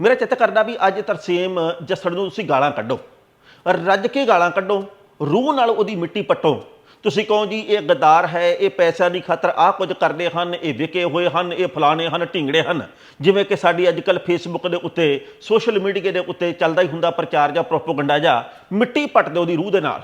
ਮੇਰਾ ਚਿੱਤ ਕਰਦਾ ਵੀ ਅੱਜ ਤਰਸੇਮ ਜੱਸੜ ਨੂੰ ਤੁਸੀਂ ਗਾਲਾਂ ਕੱਢੋ। ਰੱਜ ਕੇ ਗਾਲਾਂ ਕੱਢੋ, ਰੂਹ ਨਾਲ ਉਹਦੀ ਮਿੱਟੀ ਪੱਟੋ। ਤੁਸੀਂ ਕਹੋ ਜੀ, ਇਹ ਗਦਾਰ ਹੈ, ਇਹ ਪੈਸਿਆਂ ਦੀ ਖਾਤਰ ਆਹ ਕੁਝ ਕਰਦੇ ਹਨ, ਇਹ ਵਿਕੇ ਹੋਏ ਹਨ, ਇਹ ਫਲਾਣੇ ਹਨ, ਢਿੰਗੜੇ ਹਨ। ਜਿਵੇਂ ਕਿ ਸਾਡੀ ਅੱਜ ਕੱਲ ਫੇਸਬੁੱਕ ਦੇ ਉੱਤੇ ਸੋਸ਼ਲ ਮੀਡੀਆ ਦੇ ਉੱਤੇ ਚੱਲਦਾ ਹੀ ਹੁੰਦਾ ਪ੍ਰਚਾਰ ਜਾਂ ਪ੍ਰੋਪਗੈਂਡਾ ਜਾਂ ਮਿੱਟੀ ਪੱਟ ਦਿਓ ਉਹਦੀ ਰੂਹ ਦੇ ਨਾਲ।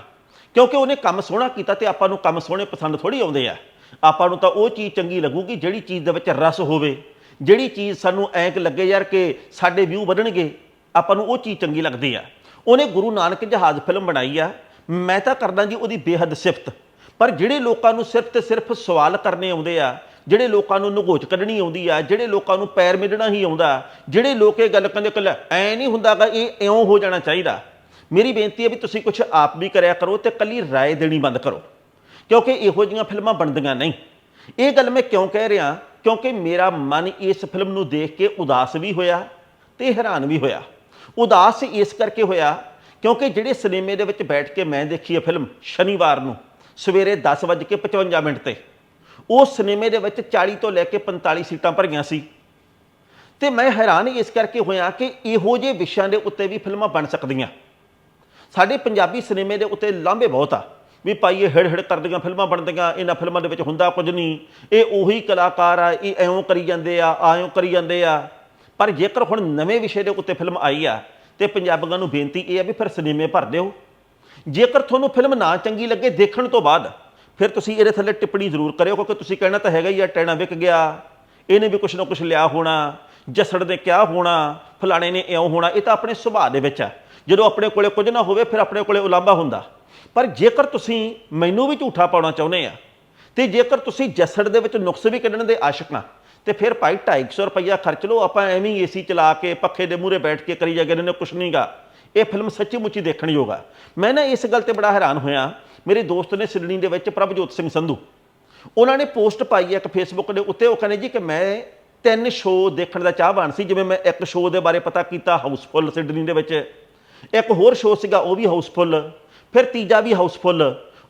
ਕਿਉਂਕਿ ਉਹਨੇ ਕੰਮ ਸੋਹਣਾ ਕੀਤਾ ਤੇ ਆਪਾਂ ਨੂੰ ਕੰਮ ਸੋਹਣੇ ਪਸੰਦ ਥੋੜੀ ਆਉਂਦੇ ਆ। ਆਪਾਂ ਨੂੰ ਤਾਂ ਉਹ ਚੀਜ਼ ਚੰਗੀ ਲੱਗੂਗੀ ਜਿਹੜੀ ਚੀਜ਼ ਦੇ ਵਿੱਚ ਰਸ ਹੋਵੇ। ਜਿਹੜੀ ਚੀਜ਼ ਸਾਨੂੰ ਐਂਕ ਲੱਗੇ ਯਾਰ ਕਿ ਸਾਡੇ ਵਿਊ ਵਧਣਗੇ, ਆਪਾਂ ਨੂੰ ਉਹ ਚੀਜ਼ ਚੰਗੀ ਲੱਗਦੀ ਆ। ਉਹਨੇ ਗੁਰੂ ਨਾਨਕ ਜਹਾਜ਼ ਫਿਲਮ ਬਣਾਈ ਆ। ਮੈਂ ਤਾਂ ਕਰਦਾ ਜੀ ਉਹਦੀ ਬੇਹੱਦ ਸਿਫਤ। ਪਰ ਜਿਹੜੇ ਲੋਕਾਂ ਨੂੰ ਸਿਰਫ ਤੇ ਸਿਰਫ ਸਵਾਲ ਕਰਨੇ ਆਉਂਦੇ ਆ, ਜਿਹੜੇ ਲੋਕਾਂ ਨੂੰ ਨਗੋਚ ਕੱਢਣੀ ਆਉਂਦੀ ਆ, ਜਿਹੜੇ ਲੋਕਾਂ ਨੂੰ ਪੈਰ ਮਿਲਣਾ ਹੀ ਆਉਂਦਾ, ਜਿਹੜੇ ਲੋਕ ਇਹ ਗੱਲ ਕਹਿੰਦੇ ਕਿ ਐ ਨਹੀਂ ਹੁੰਦਾਗਾ ਇਹ ਇਉਂ ਹੋ ਜਾਣਾ ਚਾਹੀਦਾ। ਮੇਰੀ ਬੇਨਤੀ ਹੈ ਵੀ ਤੁਸੀਂ ਕੁਝ ਆਪ ਵੀ ਕਰਿਆ ਕਰੋ ਤੇ ਕੱਲੀ ਰਾਏ ਦੇਣੀ ਬੰਦ ਕਰੋ। ਕਿਉਂਕਿ ਇਹੋ ਜਿਹੀਆਂ ਫਿਲਮਾਂ ਬਣਦੀਆਂ ਨਹੀਂ। ਇਹ ਗੱਲ ਮੈਂ ਕਿਉਂ ਕਹਿ ਰਿਹਾ? ਕਿਉਂਕਿ ਮੇਰਾ ਮਨ ਇਸ ਫਿਲਮ ਨੂੰ ਦੇਖ ਕੇ ਉਦਾਸ ਵੀ ਹੋਇਆ ਤੇ ਹੈਰਾਨ ਵੀ ਹੋਇਆ। ਉਦਾਸ ਇਸ ਕਰਕੇ ਹੋਇਆ ਕਿਉਂਕਿ ਜਿਹੜੇ ਸਿਨੇਮੇ ਦੇ ਵਿੱਚ ਬੈਠ ਕੇ ਮੈਂ ਦੇਖੀ ਇਹ ਫਿਲਮ ਸ਼ਨੀਵਾਰ ਨੂੰ, ਸਵੇਰੇ 10:55 ਮਿੰਟ ਤੇ, ਉਹ ਸਿਨੇਮੇ ਦੇ ਵਿੱਚ 40 ਤੋਂ ਲੈ ਕੇ 45 ਸੀਟਾਂ ਭਰੀਆਂ ਸੀ। ਤੇ ਮੈਂ ਹੈਰਾਨ ਇਸ ਕਰਕੇ ਹੋਇਆ ਕਿ ਇਹੋ ਜਿਹੇ ਵਿਸ਼ਿਆਂ ਦੇ ਉੱਤੇ ਵੀ ਫਿਲਮਾਂ ਬਣ ਸਕਦੀਆਂ। ਸਾਡੇ ਪੰਜਾਬੀ ਸਿਨੇਮੇ ਦੇ ਉੱਤੇ ਲਾਂਭੇ ਬਹੁਤ ਆ। ਵੀ ਭਾਈ ਇਹ ਹਿੜ ਹਿੜ ਕਰਦੀਆਂ ਫਿਲਮਾਂ ਬਣਦੀਆਂ, ਇਹਨਾਂ ਫਿਲਮਾਂ ਦੇ ਵਿੱਚ ਹੁੰਦਾ ਕੁਝ ਨਹੀਂ। ਇਹ ਉਹੀ ਕਲਾਕਾਰ ਆ, ਇਹ ਐਉਂ ਕਰੀ ਜਾਂਦੇ ਆ ਆਇਓ ਕਰੀ ਜਾਂਦੇ ਆ। ਪਰ ਜੇਕਰ ਹੁਣ ਨਵੇਂ ਵਿਸ਼ੇ ਦੇ ਉੱਤੇ ਫਿਲਮ ਆਈ ਆ, ਤੇ ਪੰਜਾਬੀਆਂ ਨੂੰ ਬੇਨਤੀ ਇਹ ਆ ਵੀ ਫਿਰ ਸਿਨੇਮੇ ਭਰ ਦਿਓ। ਜੇਕਰ ਤੁਹਾਨੂੰ ਫਿਲਮ ਨਾ ਚੰਗੀ ਲੱਗੇ ਦੇਖਣ ਤੋਂ ਬਾਅਦ, ਫਿਰ ਤੁਸੀਂ ਇਹਦੇ ਥੱਲੇ ਟਿੱਪਣੀ ਜ਼ਰੂਰ ਕਰਿਓ, ਕਿਉਂਕਿ ਤੁਸੀਂ ਕਹਿਣਾ ਤਾਂ ਹੈਗਾ ਹੀ ਆ, ਟੈਣਾ ਵਿਕ ਗਿਆ, ਇਹਨੇ ਵੀ ਕੁਛ ਨਾ ਕੁਛ ਲਿਆ ਹੋਣਾ, ਜਸੜ ਨੇ ਕਿਆ ਹੋਣਾ, ਫਲਾਣੇ ਨੇ ਇਉਂ ਹੋਣਾ, ਇਹ ਤਾਂ ਆਪਣੇ ਸੁਭਾਅ ਦੇ ਵਿੱਚ ਆ। ਜਦੋਂ ਆਪਣੇ ਕੋਲੇ ਕੁਝ ਨਾ ਹੋਵੇ, ਫਿਰ ਆਪਣੇ ਕੋਲੇ ਉਲਾਂਭਾ ਹੁੰਦਾ। ਪਰ ਜੇਕਰ ਤੁਸੀਂ ਮੈਨੂੰ ਵੀ ਝੂਠਾ ਪਾਉਣਾ ਚਾਹੁੰਦੇ ਆ, ਤੇ ਜੇਕਰ ਤੁਸੀਂ ਜੱਸੜ ਦੇ ਵਿੱਚ ਨੁਕਸ ਵੀ ਕੱਢਣ ਦੇ ਆਸ਼ਕ ਨਾ, ਤੇ ਫਿਰ ਭਾਈ 250 ਰੁਪਈਆ ਖਰਚ ਲਓ, ਆਪਾਂ ਐਵੇਂ ਹੀ ਏਸੀ ਚਲਾ ਕੇ, ਪੱਖੇ ਦੇ ਮੂਹਰੇ ਬੈਠ ਕੇ ਕਰੀ ਜਾਗੇ ਨੇ ਕੁਛ ਨਹੀਂਗਾ ਇਹ ਫਿਲਮ ਸੱਚੀ ਮੁੱਚੀ ਦੇਖਣ ਯੋਗਾ ਮੈਂ ਨਾ ਇਸ ਗੱਲ ਤੇ ਬੜਾ ਹੈਰਾਨ ਹੋਇਆ, ਮੇਰੇ ਦੋਸਤ ਨੇ ਸਿਡਨੀ ਦੇ ਵਿੱਚ ਪ੍ਰਭਜੋਤ ਸਿੰਘ ਸੰਧੂ, ਉਹਨਾਂ ਨੇ ਪੋਸਟ ਪਾਈ ਹੈ ਇੱਕ ਫੇਸਬੁੱਕ ਦੇ ਉੱਤੇ, ਉਹ ਕਹਿੰਦੇ ਜੀ ਕਿ ਮੈਂ ਤਿੰਨ ਸ਼ੋਅ ਦੇਖਣ ਦਾ ਚਾਹਵਾਨ ਸੀ, ਜਿਵੇਂ ਮੈਂ ਇੱਕ ਸ਼ੋਅ ਦੇ ਬਾਰੇ ਪਤਾ ਕੀਤਾ ਹਾਊਸਫੁੱਲ ਸਿਡਨੀ ਦੇ ਵਿੱਚ। ਇੱਕ ਹੋਰ ਸ਼ੋਅ ਸੀਗਾ, ਉਹ ਵੀ ਹਾਊਸਫੁੱਲ ਫਿਰ ਤੀਜਾ ਵੀ ਹਾਊਸਫੁੱਲ।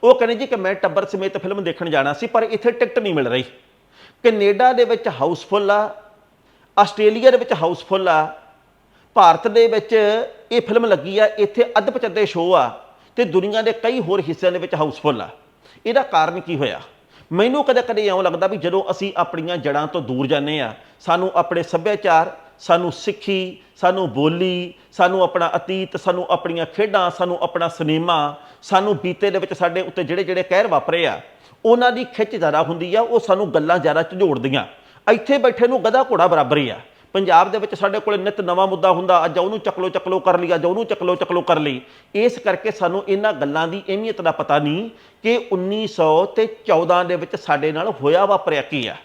ਉਹ ਕਹਿੰਦੇ ਜੀ ਕਿ ਮੈਂ ਟੱਬਰ ਸਮੇਤ ਫਿਲਮ ਦੇਖਣ ਜਾਣਾ ਸੀ, ਪਰ ਇੱਥੇ ਟਿਕਟ ਨਹੀਂ ਮਿਲ ਰਹੀ। ਕੈਨੇਡਾ ਦੇ ਵਿੱਚ ਹਾਊਸਫੁੱਲ ਆ, ਆਸਟ੍ਰੇਲੀਆ ਦੇ ਵਿੱਚ ਹਾਊਸਫੁੱਲ ਆ, ਭਾਰਤ ਦੇ ਵਿੱਚ ਇਹ ਫਿਲਮ ਲੱਗੀ ਆ, ਇੱਥੇ ਅਧਪਚੱਦੇ ਸ਼ੋਅ ਆ ਤੇ ਦੁਨੀਆ ਦੇ ਕਈ ਹੋਰ ਹਿੱਸਿਆਂ ਦੇ ਵਿੱਚ ਹਾਊਸਫੁੱਲ ਆ। ਇਹਦਾ ਕਾਰਨ ਕੀ ਹੋਇਆ? ਮੈਨੂੰ ਕਦੇ ਕਦੇ ਇਉਂ ਲੱਗਦਾ ਵੀ ਜਦੋਂ ਅਸੀਂ ਆਪਣੀਆਂ ਜੜਾਂ ਤੋਂ ਦੂਰ ਜਾਂਦੇ ਆ, ਸਾਨੂੰ ਆਪਣੇ ਸੱਭਿਆਚਾਰ ਸਾਨੂੰ ਸਿੱਖੀ, ਸਾਨੂੰ ਬੋਲੀ, ਸਾਨੂੰ ਆਪਣਾ ਅਤੀਤ, ਸਾਨੂੰ ਆਪਣੀਆਂ ਖੇਡਾਂ, ਸਾਨੂੰ ਆਪਣਾ ਸਿਨੇਮਾ, ਸਾਨੂੰ ਬੀਤੇ ਦੇ ਵਿੱਚ ਸਾਡੇ ਉੱਤੇ ਜਿਹੜੇ ਜਿਹੜੇ ਕਹਿਰ ਵਾਪਰੇ ਆ, ਉਹਨਾਂ ਦੀ ਖਿੱਚ ਜ਼ਿਆਦਾ ਹੁੰਦੀ ਆ, ਉਹ ਸਾਨੂੰ ਗੱਲਾਂ ਜ਼ਿਆਦਾ ਝੰਜੋੜਦੀਆਂ ਇੱਥੇ ਬੈਠੇ ਨੂੰ ਗਧਾ ਘੋੜਾ ਬਰਾਬਰ ਹੀ ਆ। ਪੰਜਾਬ ਦੇ ਵਿੱਚ ਸਾਡੇ ਕੋਲ ਨਿਤ ਨਵਾਂ ਮੁੱਦਾ ਹੁੰਦਾ, ਅੱਜ ਉਹਨੂੰ ਚੱਕਲੋ ਚੱਕਲੋ ਕਰ ਲਈ, ਅੱਜ ਉਹਨੂੰ ਚੱਕਲੋ ਚੱਕਲੋ ਕਰ ਲਈ। ਇਸ ਕਰਕੇ ਸਾਨੂੰ ਇਹਨਾਂ ਗੱਲਾਂ ਦੀ ਅਹਿਮੀਅਤ ਦਾ ਪਤਾ ਨਹੀਂ ਕਿ 1900 ਤੇ 14 ਦੇ ਵਿੱਚ ਸਾਡੇ ਨਾਲ ਹੋਇਆ ਵਾਪਰਿਆ ਕੀ ਆ।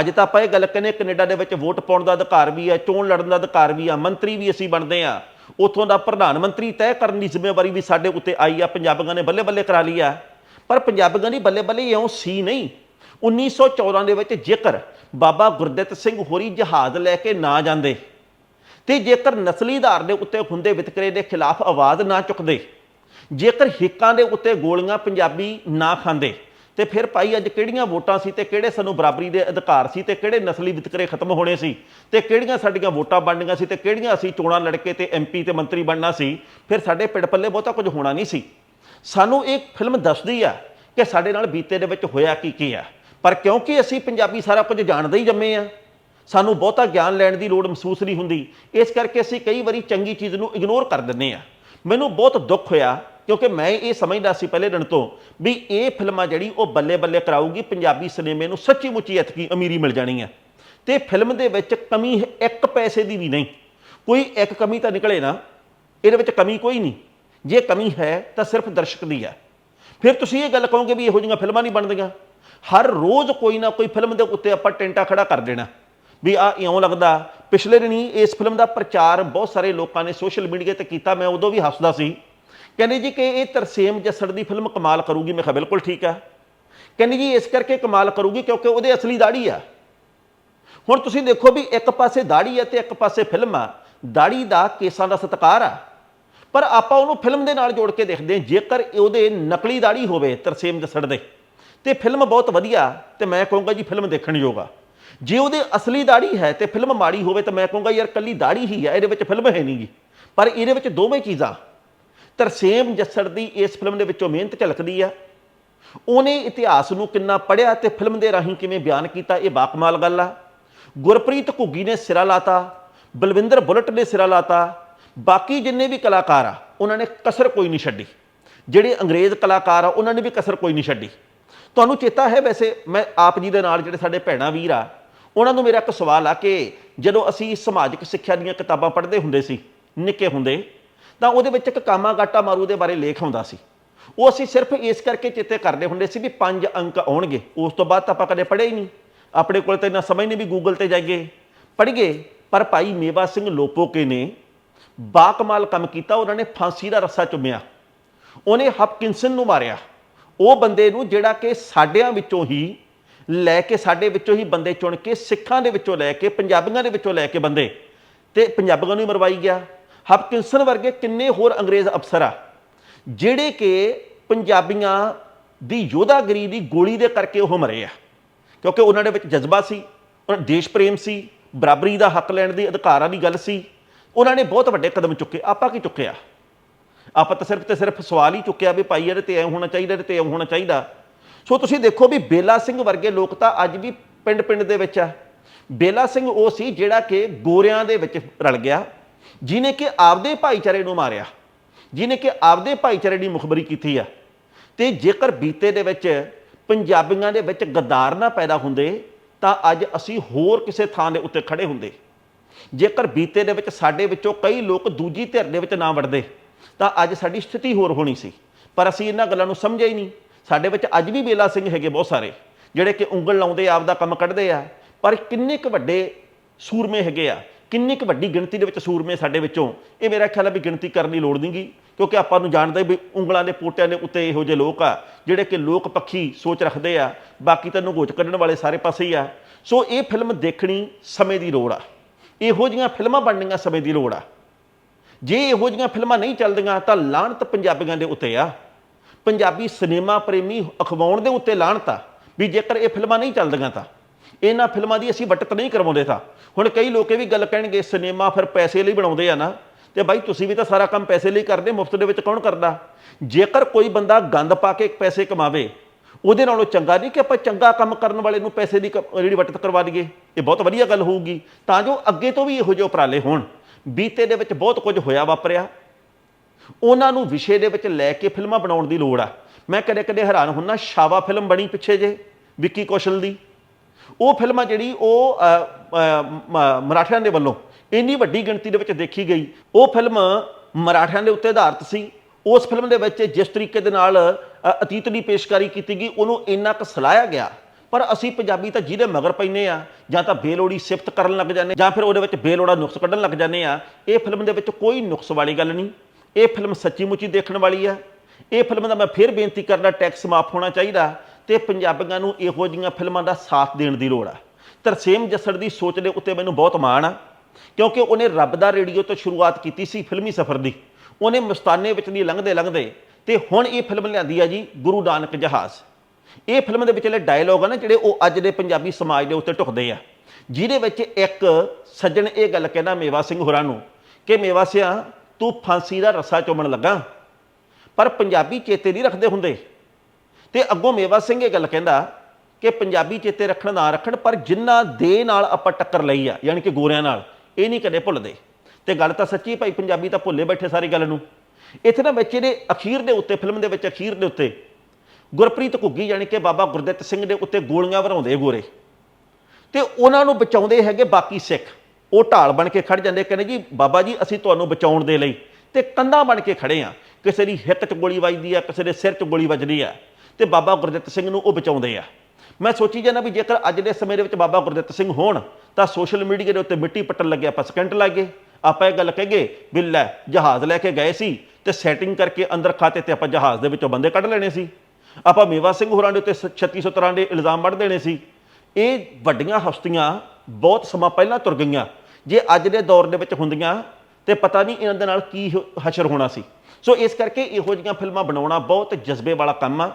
ਅੱਜ ਤਾਂ ਆਪਾਂ ਇਹ ਗੱਲ ਕਹਿੰਦੇ ਕੈਨੇਡਾ ਦੇ ਵਿੱਚ ਵੋਟ ਪਾਉਣ ਦਾ ਅਧਿਕਾਰ ਵੀ ਆ ਚੋਣ ਲੜਨ ਦਾ ਅਧਿਕਾਰ ਵੀ ਆ ਮੰਤਰੀ ਵੀ ਅਸੀਂ ਬਣਦੇ ਆ ਉਥੋਂ ਦਾ ਪ੍ਰਧਾਨ ਮੰਤਰੀ ਤੈਅ ਕਰਨ ਦੀ ਜ਼ਿੰਮੇਵਾਰੀ ਵੀ ਸਾਡੇ ਉੱਤੇ ਆਈ ਆ, ਪੰਜਾਬੀਆਂ ਨੇ ਬੱਲੇ ਬੱਲੇ ਕਰਾ ਲਈ ਆ। ਪਰ ਪੰਜਾਬੀਆਂ ਦੀ ਬੱਲੇ ਬੱਲੇ ਇਉਂ ਸੀ ਨਹੀਂ। 1914 ਦੇ ਵਿੱਚ ਜੇਕਰ ਬਾਬਾ ਗੁਰਦਿੱਤ ਸਿੰਘ ਹੋਰੀ ਜਹਾਜ਼ ਲੈ ਕੇ ਨਾ ਜਾਂਦੇ ਤੇ ਜੇਕਰ ਨਸਲੀ ਆਧਾਰ ਦੇ ਉੱਤੇ ਹੁੰਦੇ ਵਿਤਕਰੇ ਦੇ ਖਿਲਾਫ ਆਵਾਜ਼ ਨਾ ਚੁੱਕਦੇ, ਜੇਕਰ ਹਿੱਕਾਂ ਦੇ ਉੱਤੇ ਗੋਲੀਆਂ ਪੰਜਾਬੀ ਨਾ ਖਾਂਦੇ ਤੇ ਫਿਰ ਭਾਈ ਅੱਜ ਕਿਹੜੀਆਂ ਵੋਟਾਂ ਸੀ ਤੇ ਕਿਹੜੇ ਸਾਨੂੰ ਬਰਾਬਰੀ ਦੇ ਅਧਿਕਾਰ ਸੀ ਤੇ ਕਿਹੜੇ ਨਸਲੀ ਵਿਤਕਰੇ ਖਤਮ ਹੋਣੇ ਸੀ ਤੇ ਕਿਹੜੀਆਂ ਸਾਡੀਆਂ ਵੋਟਾਂ ਬਣਨੀਆਂ ਸੀ ਤੇ ਕਿਹੜੀਆਂ ਅਸੀਂ ਚੋਣਾਂ ਲੜ ਕੇ ਤੇ ਐਮਪੀ ਤੇ ਮੰਤਰੀ ਬਣਨਾ ਸੀ, ਫਿਰ ਸਾਡੇ ਪਿੰਡ ਪੱਲੇ ਬਹੁਤਾ ਕੁਝ ਹੋਣਾ ਨਹੀਂ ਸੀ। ਸਾਨੂੰ ਇਹ ਫਿਲਮ ਦੱਸਦੀ ਆ ਕਿ ਸਾਡੇ ਨਾਲ ਬੀਤੇ ਦੇ ਵਿੱਚ ਹੋਇਆ ਕੀ ਕੀ ਆ। ਪਰ ਕਿਉਂਕਿ ਅਸੀਂ ਪੰਜਾਬੀ ਸਾਰਾ ਕੁਝ ਜਾਣਦੇ ਹੀ ਜੰਮੇ ਆ, ਸਾਨੂੰ ਬਹੁਤਾ ਗਿਆਨ ਲੈਣ ਦੀ ਲੋੜ ਮਹਿਸੂਸ ਨਹੀਂ ਹੁੰਦੀ, ਇਸ ਕਰਕੇ ਅਸੀਂ ਕਈ ਵਾਰੀ ਚੰਗੀ ਚੀਜ਼ ਨੂੰ ਇਗਨੋਰ ਕਰ ਦਿੰਦੇ ਆ। ਮੈਨੂੰ ਬਹੁਤ ਦੁੱਖ ਹੋਇਆ ਕਿਉਂਕਿ ਮੈਂ ਇਹ ਸਮਝਦਾ ਸੀ ਪਹਿਲੇ ਦਿਨ ਤੋਂ ਵੀ ਇਹ ਫਿਲਮਾਂ ਜਿਹੜੀ ਉਹ ਬੱਲੇ ਬੱਲੇ ਕਰਾਊਗੀ, ਪੰਜਾਬੀ ਸਿਨੇਮੇ ਨੂੰ ਸੱਚੀ ਮੁੱਚੀ ਇਤਕੀ ਅਮੀਰੀ ਮਿਲ ਜਾਣੀ ਹੈ ਤੇ ਫਿਲਮ ਦੇ ਵਿੱਚ ਕਮੀ ਇੱਕ ਪੈਸੇ ਦੀ ਵੀ ਨਹੀਂ। ਕੋਈ ਇੱਕ ਕਮੀ ਤਾਂ ਨਿਕਲੇ ਨਾ, ਇਹਦੇ ਵਿੱਚ ਕਮੀ ਕੋਈ ਨਹੀਂ। ਜੇ ਕਮੀ ਹੈ ਤਾਂ ਸਿਰਫ ਦਰਸ਼ਕ ਦੀ ਹੈ। ਫਿਰ ਤੁਸੀਂ ਇਹ ਗੱਲ ਕਹੋਗੇ ਵੀ ਇਹੋ ਜਿਹੀਆਂ ਫਿਲਮਾਂ ਨਹੀਂ ਬਣਦੀਆਂ। ਹਰ ਰੋਜ਼ ਕੋਈ ਨਾ ਕੋਈ ਫਿਲਮ ਦੇ ਉੱਤੇ ਆਪਾਂ ਟੈਂਟਾ ਖੜਾ ਕਰ ਦੇਣਾ। ਵੀ ਆ ਇਉਂ ਲੱਗਦਾ, ਪਿਛਲੇ ਦਿਨੀ ਇਸ ਫਿਲਮ ਦਾ ਪ੍ਰਚਾਰ ਬਹੁਤ ਸਾਰੇ ਲੋਕਾਂ ਨੇ ਸੋਸ਼ਲ ਮੀਡੀਆ ਤੇ ਕੀਤਾ, ਮੈਂ ਉਦੋਂ ਵੀ ਹੱਸਦਾ ਸੀ। ਕਹਿੰਦੇ ਜੀ ਕਿ ਇਹ ਤਰਸੇਮ ਜੱਸੜ ਦੀ ਫਿਲਮ ਕਮਾਲ ਕਰੂਗੀ, ਮੈਂ ਕਿਹਾ ਬਿਲਕੁਲ ਠੀਕ ਆ। ਕਹਿੰਦੇ ਜੀ ਇਸ ਕਰਕੇ ਕਮਾਲ ਕਰੂਗੀ ਕਿਉਂਕਿ ਉਹਦੇ ਅਸਲੀ ਦਾੜੀ ਆ। ਹੁਣ ਤੁਸੀਂ ਦੇਖੋ ਵੀ ਇੱਕ ਪਾਸੇ ਦਾੜੀ ਆ ਤੇ ਇੱਕ ਪਾਸੇ ਫਿਲਮ ਆ। ਦਾੜੀ ਦਾ ਕੇਸਾਂ ਦਾ ਸਤਕਾਰ ਆ। ਪਰ ਆਪਾਂ ਉਹਨੂੰ ਫਿਲਮ ਦੇ ਨਾਲ ਜੋੜ ਕੇ ਦੇਖਦੇ ਹਾਂ, ਜੇਕਰ ਉਹਦੇ ਨਕਲੀ ਦਾੜੀ ਹੋਵੇ ਤਰਸੇਮ ਜੱਸੜ ਦੇ, ਤੇ ਫਿਲਮ ਬਹੁਤ ਵਧੀਆ, ਤੇ ਮੈਂ ਕਹੂੰਗਾ ਜੀ ਫਿਲਮ ਦੇਖਣ ਯੋਗਾ ਜੇ ਉਹਦੇ ਅਸਲੀ ਦਾੜੀ ਹੈ ਤੇ ਫਿਲਮ ਮਾੜੀ ਹੋਵੇ ਤਾਂ ਮੈਂ ਕਹੂੰਗਾ ਯਾਰ ਕੱਲੀ ਦਾੜੀ ਹੀ ਆ, ਇਹਦੇ ਵਿੱਚ ਫਿਲਮ ਹੈ ਨਹੀਂਗੀ ਪਰ ਇਹਦੇ ਵਿੱਚ ਦੋਵੇਂ ਚੀਜ਼ਾਂ ਤਰਸੇਮ ਜੱਸੜ ਦੀ ਇਸ ਫਿਲਮ ਦੇ ਵਿੱਚੋਂ ਮਿਹਨਤ ਝਲਕਦੀ ਆ। ਉਹਨੇ ਇਤਿਹਾਸ ਨੂੰ ਕਿੰਨਾ ਪੜਿਆ ਤੇ ਫਿਲਮ ਦੇ ਰਾਹੀਂ ਕਿਵੇਂ ਬਿਆਨ ਕੀਤਾ, ਇਹ ਬਾਕਮਾਲ ਗੱਲ ਆ। ਗੁਰਪ੍ਰੀਤ ਘੁੱਗੀ ਨੇ ਸਿਰਾ ਲਾਤਾ, ਬਲਵਿੰਦਰ ਬੁਲਟ ਨੇ ਸਿਰਾ ਲਾਤਾ, ਬਾਕੀ ਜਿੰਨੇ ਵੀ ਕਲਾਕਾਰ ਆ, ਉਹਨਾਂ ਨੇ ਕਸਰ ਕੋਈ ਨਹੀਂ ਛੱਡੀ। ਜਿਹੜੇ ਅੰਗਰੇਜ਼ ਕਲਾਕਾਰ ਆ, ਉਹਨਾਂ ਨੇ ਵੀ ਕਸਰ ਕੋਈ ਨਹੀਂ ਛੱਡੀ। ਤੁਹਾਨੂੰ ਚੇਤਾ ਹੈ ਵੈਸੇ, ਮੈਂ ਆਪ ਜੀ ਦੇ ਨਾਲ ਜਿਹੜੇ ਸਾਡੇ ਭੈਣਾ ਵੀਰ ਆ, ਉਹਨਾਂ ਨੂੰ ਮੇਰਾ ਇੱਕ ਸਵਾਲ ਆ ਕਿ ਜਦੋਂ ਅਸੀਂ ਸਮਾਜਿਕ ਸਿੱਖਿਆ ਦੀਆਂ ਕਿਤਾਬਾਂ ਪੜ੍ਹਦੇ ਹੁੰਦੇ ਸੀ, ਨਿੱਕੇ ਹੁੰਦੇ ਤਾਂ ਉਹਦੇ ਵਿੱਚ ਇੱਕ ਕਾਮਾ ਗਾਟਾ ਮਾਰੂ ਦੇ ਬਾਰੇ ਲੇਖ ਆਉਂਦਾ ਸੀ। ਉਹ ਅਸੀਂ ਸਿਰਫ ਇਸ ਕਰਕੇ ਚੇਤੇ ਕਰਦੇ ਹੁੰਦੇ ਸੀ ਵੀ ਪੰਜ ਅੰਕ ਆਉਣਗੇ। ਉਸ ਤੋਂ ਬਾਅਦ ਤਾਂ ਆਪਾਂ ਕਦੇ ਪੜ੍ਹੇ ਹੀ ਨਹੀਂ। ਆਪਣੇ ਕੋਲ ਤਾਂ ਇੰਨਾ ਸਮਝ ਨਹੀਂ ਵੀ ਗੂਗਲ ਤੇ ਜਾਈਏ। ਪੜ੍ਹੀਏ, ਪਰ ਭਾਈ ਮੇਵਾ ਸਿੰਘ ਲੋਪੋਕੇ ਨੇ ਬਾਕਮਾਲ ਕੰਮ ਕੀਤਾ, ਉਹਨਾਂ ਨੇ ਫਾਂਸੀ ਦਾ ਰੱਸਾ ਚੁੰਮਿਆ। ਉਹਨੇ ਹਪਕਿੰਸਨ ਨੂੰ ਮਾਰਿਆ। ਉਹ ਬੰਦੇ ਨੂੰ ਜਿਹੜਾ ਕਿ ਸਾਡਿਆਂ ਵਿੱਚੋਂ ਹੀ ਲੈ ਕੇ, ਸਾਡੇ ਵਿੱਚੋਂ ਹੀ ਬੰਦੇ ਚੁਣ ਕੇ, ਸਿੱਖਾਂ ਦੇ ਵਿੱਚੋਂ ਲੈ ਕੇ, ਪੰਜਾਬੀਆਂ ਦੇ ਵਿੱਚੋਂ ਲੈ ਕੇ ਬੰਦੇ, ਤੇ ਪੰਜਾਬੀਆਂ ਨੂੰ ਹੀ ਮਰਵਾਈ ਗਿਆ। ਹਪਕਿੰਸਨ ਵਰਗੇ ਕਿੰਨੇ ਹੋਰ ਅੰਗਰੇਜ਼ ਅਫਸਰ ਆ, ਜਿਹੜੇ ਕਿ ਪੰਜਾਬੀਆਂ ਦੀ ਯੋਧਾਗਰੀ ਦੀ ਗੋਲੀ ਦੇ ਕਰਕੇ ਉਹ ਮਰੇ ਆ। ਕਿਉਂਕਿ ਉਹਨਾਂ ਦੇ ਵਿੱਚ ਜਜ਼ਬਾ ਸੀ, ਉਹਨਾਂ ਦੇਸ਼ ਪ੍ਰੇਮ ਸੀ, ਬਰਾਬਰੀ ਦਾ ਹੱਕ ਲੈਣ ਦੀ ਅਧਿਕਾਰਾਂ ਦੀ ਗੱਲ ਸੀ। ਉਹਨਾਂ ਨੇ ਬਹੁਤ ਵੱਡੇ ਕਦਮ ਚੁੱਕੇ, ਆਪਾਂ ਕੀ ਚੁੱਕਿਆ? ਆਪਾਂ ਤਾਂ ਸਿਰਫ ਤੇ ਸਿਰਫ ਸਵਾਲ ਹੀ ਚੁੱਕਿਆ ਵੀ ਭਾਈ ਇਹਦੇ ਤੇ ਐ ਹੋਣਾ ਚਾਹੀਦਾ, ਇਹਦੇ ਤੇ ਐ ਹੋਣਾ ਚਾਹੀਦਾ। ਸੋ ਤੁਸੀਂ ਦੇਖੋ ਵੀ ਬੇਲਾ ਸਿੰਘ ਵਰਗੇ ਲੋਕ ਤਾਂ ਅੱਜ ਵੀ ਪਿੰਡ-ਪਿੰਡ ਦੇ ਵਿੱਚ ਆ। ਬੇਲਾ ਸਿੰਘ ਉਹ ਸੀ ਜਿਹੜਾ ਕਿ ਗੋਰਿਆਂ ਦੇ ਵਿੱਚ ਰਲ ਗਿਆ। ਜਿਨੇ ਕਿ ਆਪਦੇ ਭਾਈਚਾਰੇ ਨੂੰ ਮਾਰਿਆ ਜਿਨੇ ਕਿ ਆਪਦੇ ਭਾਈਚਾਰੇ ਦੀ ਮੁਖਬਰੀ ਕੀਤੀ ਆ, ਤੇ ਜੇਕਰ ਬੀਤੇ ਦੇ ਵਿੱਚ ਪੰਜਾਬੀਆਂ ਦੇ ਵਿੱਚ ਗੱਦਾਰ ਨਾ ਪੈਦਾ ਹੁੰਦੇ, ਤਾਂ ਅੱਜ ਅਸੀਂ ਹੋਰ ਕਿਸੇ ਥਾਂ ਦੇ ਉੱਤੇ ਖੜੇ ਹੁੰਦੇ। ਜੇਕਰ ਬੀਤੇ ਦੇ ਵਿੱਚ ਸਾਡੇ ਵਿੱਚੋਂ ਕਈ ਲੋਕ ਦੂਜੀ ਧਿਰ ਦੇ ਵਿੱਚ ਨਾ ਵੜਦੇ, ਤਾਂ ਅੱਜ ਸਾਡੀ ਸਥਿਤੀ ਹੋਰ ਹੋਣੀ ਸੀ। ਪਰ ਅਸੀਂ ਇਹਨਾਂ ਗੱਲਾਂ ਨੂੰ ਸਮਝਿਆ ਹੀ ਨਹੀਂ। ਸਾਡੇ ਵਿੱਚ ਅੱਜ ਵੀ ਬੇਲਾ ਸਿੰਘ ਹੈਗੇ ਬਹੁਤ ਸਾਰੇ, ਜਿਹੜੇ ਕਿ ਉਂਗਲ ਲਾਉਂਦੇ ਆਪ ਦਾ ਕੰਮ ਕੱਢਦੇ ਆ, ਪਰ ਕਿੰਨੇ ਕੁ ਵੱਡੇ ਸੂਰਮੇ ਹੈਗੇ ਆ ਕਿੰਨੀ ਕੁ ਵੱਡੀ ਗਿਣਤੀ ਦੇ ਵਿੱਚ ਸੂਰਮੇ ਸਾਡੇ ਵਿੱਚੋਂ, ਇਹ ਮੇਰਾ ਖਿਆਲ ਹੈ ਵੀ ਗਿਣਤੀ ਕਰਨ ਦੀ ਲੋੜ ਨਹੀਂਗੀ, ਕਿਉਂਕਿ ਆਪਾਂ ਨੂੰ ਜਾਣਦੇ ਵੀ ਉਂਗਲਾਂ ਦੇ ਪੋਟਿਆਂ ਦੇ ਉੱਤੇ ਇਹੋ ਜਿਹੇ ਲੋਕ ਆ, ਜਿਹੜੇ ਕਿ ਲੋਕ ਪੱਖੀ ਸੋਚ ਰੱਖਦੇ ਆ, ਬਾਕੀ ਤਾਂ ਨਗੋਚ ਕੱਢਣ ਵਾਲੇ ਸਾਰੇ ਪਾਸੇ ਹੀ ਆ। ਸੋ ਇਹ ਫਿਲਮ ਦੇਖਣੀ ਸਮੇਂ ਦੀ ਲੋੜ ਆ। ਇਹੋ ਜਿਹੀਆਂ ਫਿਲਮਾਂ ਬਣਨੀਆਂ ਸਮੇਂ ਦੀ ਲੋੜ ਆ। ਜੇ ਇਹੋ ਜਿਹੀਆਂ ਫਿਲਮਾਂ ਨਹੀਂ ਚੱਲਦੀਆਂ, ਤਾਂ ਲਾਹਣਤ ਪੰਜਾਬੀਆਂ ਦੇ ਉੱਤੇ ਆ। ਪੰਜਾਬੀ ਸਿਨੇਮਾ ਪ੍ਰੇਮੀ ਅਖਵਾਉਣ ਦੇ ਉੱਤੇ ਲਾਹਣਤ ਆ, ਵੀ ਜੇਕਰ ਇਹ ਫਿਲਮਾਂ ਨਹੀਂ ਚੱਲਦੀਆਂ ਤਾਂ। ਇਹਨਾਂ ਫਿਲਮਾਂ ਦੀ ਅਸੀਂ ਵਟਤ ਨਹੀਂ ਕਰਵਾਉਂਦੇ ਤਾਂ। ਹੁਣ ਕਈ ਲੋਕ ਇਹ ਵੀ ਗੱਲ ਕਹਿਣਗੇ, ਸਿਨੇਮਾ ਫਿਰ ਪੈਸੇ ਲਈ ਬਣਾਉਂਦੇ ਆ ਨਾ। ਤੇ ਬਾਈ ਤੁਸੀਂ ਵੀ ਤਾਂ ਸਾਰਾ ਕੰਮ ਪੈਸੇ ਲਈ ਕਰਦੇ, ਮੁਫਤ ਦੇ ਵਿੱਚ ਕੌਣ ਕਰਦਾ? ਜੇਕਰ ਕੋਈ ਬੰਦਾ ਗੰਦ ਪਾ ਕੇ ਪੈਸੇ ਕਮਾਵੇ, ਉਹਦੇ ਨਾਲੋਂ ਚੰਗਾ ਨਹੀਂ ਕਿ ਆਪਾਂ ਚੰਗਾ ਕੰਮ ਕਰਨ ਵਾਲੇ ਨੂੰ ਪੈਸੇ ਦੀ ਕ- ਜਿਹੜੀ ਵਟਤ ਕਰਵਾ ਦਈਏ। ਇਹ ਬਹੁਤ ਵਧੀਆ ਗੱਲ ਹੋਊਗੀ। ਤਾਂ ਜੋ ਅੱਗੇ ਤੋਂ ਵੀ ਇਹੋ ਜਿਹੇ ਉਪਰਾਲੇ ਹੋਣ। ਬੀਤੇ ਦੇ ਵਿੱਚ ਬਹੁਤ ਕੁਝ ਹੋਇਆ ਵਾਪਰਿਆ। ਉਹਨਾਂ ਨੂੰ ਵਿਸ਼ੇ ਦੇ ਵਿੱਚ ਲੈ ਕੇ ਫਿਲਮਾਂ ਬਣਾਉਣ ਦੀ ਲੋੜ ਆ। ਮੈਂ ਕਦੇ ਕਦੇ ਹੈਰਾਨ ਹੁੰਨਾ, ਸ਼ਾਵਾ ਫਿਲਮ ਬਣੀ ਪਿੱਛੇ ਜੇ, ਵਿੱਕੀ ਕੌਸ਼ਲ ਦੀ। ਉਹ ਫਿਲਮਾਂ ਜਿਹੜੀ ਉਹ ਮ- ਮਰਾਠਿਆਂ ਦੇ ਵੱਲੋਂ ਇੰਨੀ ਵੱਡੀ ਗਿਣਤੀ ਦੇ ਵਿੱਚ ਦੇਖੀ ਗਈ। ਉਹ ਫਿਲਮ ਮਰਾਠਿਆਂ ਦੇ ਉੱਤੇ ਆਧਾਰਿਤ ਸੀ। ਉਸ ਫਿਲਮ ਦੇ ਵਿੱਚ ਜਿਸ ਤਰੀਕੇ ਦੇ ਨਾਲ ਅਤੀਤ ਦੀ ਪੇਸ਼ਕਾਰੀ ਕੀਤੀ ਗਈ, ਉਹਨੂੰ ਇੰਨਾ ਕੁ ਸਲਾਹਿਆ ਗਿਆ। ਪਰ ਅਸੀਂ ਪੰਜਾਬੀ ਤਾਂ ਜਿਹਦੇ ਮਗਰ ਪੈਨੇ ਆ, ਜਾਂ ਤਾਂ ਬੇਲੋੜੀ ਸਿਫਤ ਕਰਨ ਲੱਗ ਜਾਂਦੇ, ਜਾਂ ਫਿਰ ਉਹਦੇ ਵਿੱਚ ਬੇਲੋੜਾ ਨੁਕਸ ਕੱਢਣ ਲੱਗ ਜਾਂਦੇ ਆ, ਇਹ ਫਿਲਮ ਦੇ ਵਿੱਚ ਕੋਈ ਨੁਕਸ ਵਾਲੀ ਗੱਲ ਨਹੀਂ। ਇਹ ਫਿਲਮ ਸੱਚੀ ਮੁੱਚੀ ਦੇਖਣ ਵਾਲੀ ਆ। ਇਹ ਫਿਲਮ ਦਾ ਮੈਂ ਫਿਰ ਬੇਨਤੀ ਕਰਦਾ, ਟੈਕਸ ਮਾਫ ਹੋਣਾ ਚਾਹੀਦਾ। ਤੇ ਪੰਜਾਬੀਆਂ ਨੂੰ ਇਹੋ ਜਿਹੀਆਂ ਫਿਲਮਾਂ ਦਾ ਸਾਥ ਦੇਣ ਦੀ ਲੋੜ ਆ। ਤਰਸੇਮ ਜੱਸੜ ਦੀ ਸੋਚ ਦੇ ਉੱਤੇ ਮੈਨੂੰ ਬਹੁਤ ਮਾਣ ਆ, ਕਿਉਂਕਿ ਉਹਨੇ ਰੱਬ ਦਾ ਰੇਡੀਓ ਤੋਂ ਸ਼ੁਰੂਆਤ ਕੀਤੀ ਸੀ ਫਿਲਮੀ ਸਫ਼ਰ ਦੀ। ਉਹਨੇ ਮਸਤਾਨੇ ਵਿੱਚ ਦੀ ਲੰਘਦੇ ਲੰਘਦੇ ਤੇ ਹੁਣ ਇਹ ਫਿਲਮ ਲਿਆਂਦੀ ਆ ਜੀ ਗੁਰੂ ਨਾਨਕ ਜਹਾਜ਼। ਇਹ ਫਿਲਮ ਦੇ ਵਿਚਲੇ ਡਾਇਲੋਗ ਆ ਨਾ ਜਿਹੜੇ ਉਹ ਅੱਜ ਦੇ ਪੰਜਾਬੀ ਸਮਾਜ ਦੇ ਉੱਤੇ ਢੁਕਦੇ ਆ। ਜਿਹਦੇ ਵਿੱਚ ਇੱਕ ਸੱਜਣ ਇਹ ਗੱਲ ਕਹਿੰਦਾ ਮੇਵਾ ਸਿੰਘ ਹੋਰਾਂ ਨੂੰ ਕਿ ਮੇਵਾ ਸਿਆ, ਤੂੰ ਫਾਂਸੀ ਦਾ ਰੱਸਾ ਚੁੰਮਣ ਲੱਗਾ, ਪਰ ਪੰਜਾਬੀ ਚੇਤੇ ਨਹੀਂ ਰੱਖਦੇ ਹੁੰਦੇ। ਤੇ ਅੱਗੋਂ ਮੇਵਾ ਸਿੰਘ ਇਹ ਗੱਲ ਕਹਿੰਦਾ ਕਿ ਪੰਜਾਬੀ ਚੇਤੇ ਰੱਖਣ, ਨਾ ਰੱਖਣ, ਪਰ ਜਿਨ੍ਹਾਂ ਦੇ ਨਾਲ ਆਪਾਂ ਟੱਕਰ ਲਈ ਆ, ਯਾਨੀ ਕਿ ਗੋਰਿਆਂ ਨਾਲ, ਇਹ ਨਹੀਂ ਕਦੇ ਭੁੱਲਦੇ। ਤੇ ਗੱਲ ਤਾਂ ਸੱਚੀ ਭਾਈ, ਪੰਜਾਬੀ ਤਾਂ ਭੁੱਲੇ ਬੈਠੇ ਸਾਰੀ ਗੱਲ ਨੂੰ। ਇੱਥੇ ਨਾ ਵਿੱਚ ਇਹਦੇ ਅਖੀਰ ਦੇ ਉੱਤੇ, ਫਿਲਮ ਦੇ ਵਿੱਚ ਅਖੀਰ ਦੇ ਉੱਤੇ, ਗੁਰਪ੍ਰੀਤ ਘੁੱਗੀ ਯਾਨੀ ਕਿ ਬਾਬਾ ਗੁਰਦਿੱਤ ਸਿੰਘ ਦੇ ਉੱਤੇ ਗੋਲੀਆਂ ਵਰਾਉਂਦੇ ਗੋਰੇ। ਤੇ ਉਹਨਾਂ ਨੂੰ ਬਚਾਉਂਦੇ ਹੈਗੇ ਬਾਕੀ ਸਿੱਖ। ਉਹ ਢਾਲ ਬਣ ਕੇ ਖੜ ਜਾਂਦੇ, ਕਹਿੰਦੇ ਜੀ, ਬਾਬਾ ਜੀ, ਅਸੀਂ ਤੁਹਾਨੂੰ ਬਚਾਉਣ ਦੇ ਲਈ। ਤੇ ਕੰਧਾਂ ਬਣ ਕੇ ਖੜੇ ਆ। ਕਿਸੇ ਦੀ ਹਿੱਕ 'ਚ ਗੋਲੀ ਵੱਜਦੀ ਆ, ਕਿਸੇ ਦੇ ਸਿਰ 'ਚ ਗੋਲੀ ਵੱਜਦੀ ਆ। ਤੇ ਬਾਬਾ ਗੁਰਦਿੱਤ ਸਿੰਘ ਨੂੰ ਉਹ ਬਚਾਉਂਦੇ ਆ। ਮੈਂ ਸੋਚੀ ਜਾਂਦਾ ਵੀ ਜੇਕਰ ਅੱਜ ਦੇ ਸਮੇਂ ਦੇ ਵਿੱਚ ਬਾਬਾ ਗੁਰਦਿੱਤ ਸਿੰਘ ਹੋਣ, ਤਾਂ ਸੋਸ਼ਲ ਮੀਡੀਆ ਦੇ ਉੱਤੇ ਮਿੱਟੀ ਪੱਟਣ ਲੱਗੇ ਆਪਾਂ ਸਕਿੰਟ ਲੱਗੇ ਆਪਾਂ ਇਹ ਗੱਲ ਕਹੀਏ ਵੀ ਲੈ, ਜਹਾਜ਼ ਲੈ ਕੇ ਗਏ ਸੀ ਤੇ ਸੈਟਿੰਗ ਕਰਕੇ ਅੰਦਰ ਖਾਤੇ ਤੇ ਆਪਾਂ ਜਹਾਜ਼ ਦੇ ਵਿੱਚੋਂ ਬੰਦੇ ਕੱਢ ਲੈਣੇ ਸੀ। ਆਪਾਂ ਮੇਵਾ ਸਿੰਘ ਹੋਰਾਂ ਦੇ ਉੱਤੇ 3600 ਤਰ੍ਹਾਂ ਦੇ ਇਲਜ਼ਾਮ ਵੱਢ ਦੇਣੇ ਸੀ। ਇਹ ਵੱਡੀਆਂ ਹਸਤੀਆਂ ਬਹੁਤ ਸਮਾਂ ਪਹਿਲਾਂ ਤੁਰ ਗਈਆਂ। ਜੇ ਅੱਜ ਦੇ ਦੌਰ ਦੇ ਵਿੱਚ ਹੁੰਦੀਆਂ, ਤੇ ਪਤਾ ਨਹੀਂ ਇਹਨਾਂ ਦੇ ਨਾਲ ਕੀ ਹਸ਼ਰ ਹੋਣਾ ਸੀ। ਸੋ ਇਸ ਕਰਕੇ ਇਹੋ ਜਿਹੀਆਂ ਫਿਲਮਾਂ ਬਣਾਉਣਾ ਬਹੁਤ ਜਜ਼ਬੇ ਵਾਲਾ ਕੰਮ ਆ।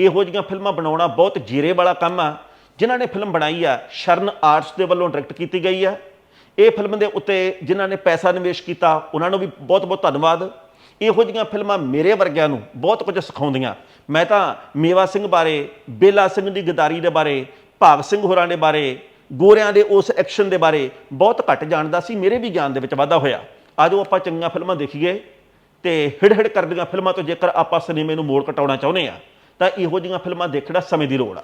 ਇਹੋ ਜਿਹੀਆਂ ਫਿਲਮਾਂ ਬਣਾਉਣਾ ਬਹੁਤ ਜੀਰੇ ਵਾਲਾ ਕੰਮ ਆ, ਜਿਨ੍ਹਾਂ ਨੇ ਫਿਲਮ ਬਣਾਈ ਆ, ਸ਼ਰਨ ਆਰਟਸ ਦੇ ਵੱਲੋਂ ਡਾਇਰੈਕਟ ਕੀਤੀ ਗਈ ਆ। ਇਹ ਫਿਲਮ ਦੇ ਉੱਤੇ ਜਿਨ੍ਹਾਂ ਨੇ ਪੈਸਾ ਨਿਵੇਸ਼ ਕੀਤਾ, ਉਹਨਾਂ ਨੂੰ ਵੀ ਬਹੁਤ-ਬਹੁਤ ਧੰਨਵਾਦ। ਇਹੋ ਜਿਹੀਆਂ ਫਿਲਮਾਂ ਮੇਰੇ ਵਰਗਿਆਂ ਨੂੰ ਬਹੁਤ ਕੁਝ ਸਿਖਾਉਂਦੀਆਂ। ਮੈਂ ਤਾਂ ਮੇਵਾ ਸਿੰਘ ਬਾਰੇ, ਬੇਲਾ ਸਿੰਘ ਦੀ ਗਦਾਰੀ ਦੇ ਬਾਰੇ, ਭਾਗ ਸਿੰਘ ਹੋਰਾਂ ਦੇ ਬਾਰੇ, ਗੋਰਿਆਂ ਦੇ ਉਸ ਐਕਸ਼ਨ ਦੇ ਬਾਰੇ ਬਹੁਤ ਘੱਟ ਜਾਣਦਾ ਸੀ। ਮੇਰੇ ਵੀ ਗਿਆਨ ਦੇ ਵਿੱਚ ਵਾਧਾ ਹੋਇਆ। ਆਜੋ ਆਪਾਂ ਚੰਗੀਆਂ ਫਿਲਮਾਂ ਦੇਖੀਏ ਤੇ ਹਿੜ ਹਿੜ ਕਰਦੀਆਂ ਫਿਲਮਾਂ ਤੋਂ ਜੇਕਰ ਆਪਾਂ ਸਿਨੇਮੇ ਨੂੰ ਮੋੜ ਕਟਾਉਣਾ ਚਾਹੁੰਦੇ ਆ। ਤਾਂ ਇਹੋ ਜਿਹੀਆਂ ਫਿਲਮਾਂ ਦੇਖਣਾ ਸਮੇਂ ਦੀ ਲੋੜ ਆ।